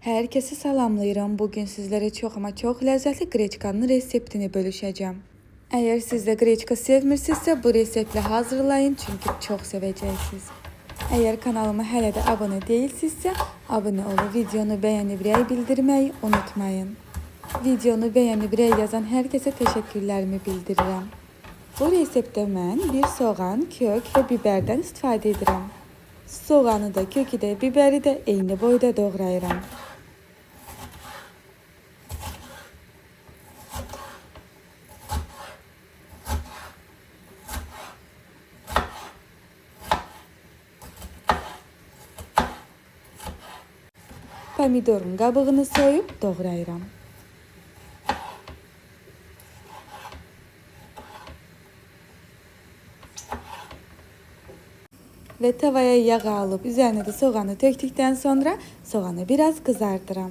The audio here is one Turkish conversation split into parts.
Herkese salamlayıram. Bugün sizlere çok ama çok lezzetli greçkanın reseptini bölüşeceğim. Eğer siz de greçka sevmirsinizsə bu reseptle hazırlayın çünkü çok seveceksiniz. Eğer kanalıma hələ də abone değilsinizsə abone olub videonu bəyənib rəy bildirməyi unutmayın. Videonu bəyənib rəy yazan hər kəsə təşəkkürlərimi. Bu reseptdə mən bir soğan, kök və biberdən istifadə edirəm. Soğanı da, kökü də, biberi də eyni boyda doğrayıram. Pomidorun qabığını soyub doğrayıram. Ve tavaya yağ alıp üzerine de soğanı töktükten sonra soğanı biraz kızartıram.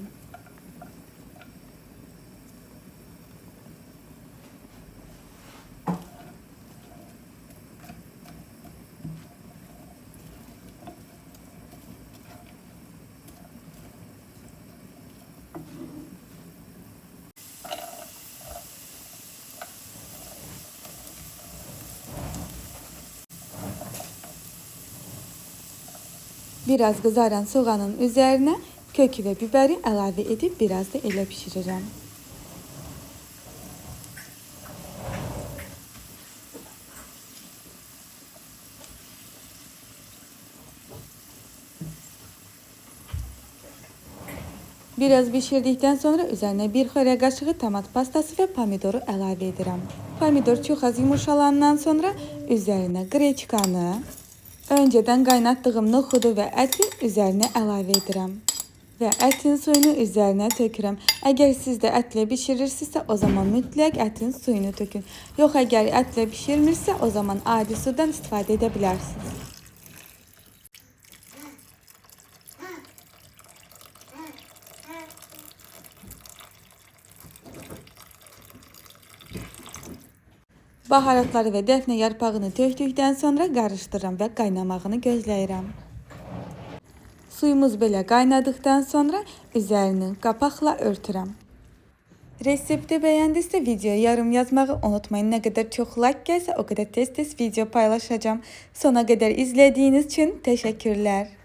Biraz kızaran soğanın üzerine kökü ve biberi ilave edip biraz da ele pişireceğim. Biraz pişirdikten sonra üzerine bir xörək qaşığı tomat pastası ve pomidoru ilave ederim. Pomidor çok az yumuşalandan sonra üzerine greçkanı, önceden kaynattığım nohudu ve eti üzerine ilave ederim. Ve etin suyunu üzerine tökürəm. Eğer siz de etle pişirirsinizsə o zaman mütləq etin suyunu tökün. Yox eğer etle pişirmirsə o zaman adi sudan istifadə edə bilərsiniz. Baharatları və dəfnə yarpağını tökdükdən sonra qarışdırıram və qaynamağını gözləyirəm. Suyumuz belə qaynadıqdan sonra üzərini qapaqla örtürəm. Resepti bəyəndinizsə videoya yarım yazmağı unutmayın. Nə qədər çox like gəlsə, o qədər tez-tez video paylaşacağam. Sona qədər izlədiyiniz üçün təşəkkürlər.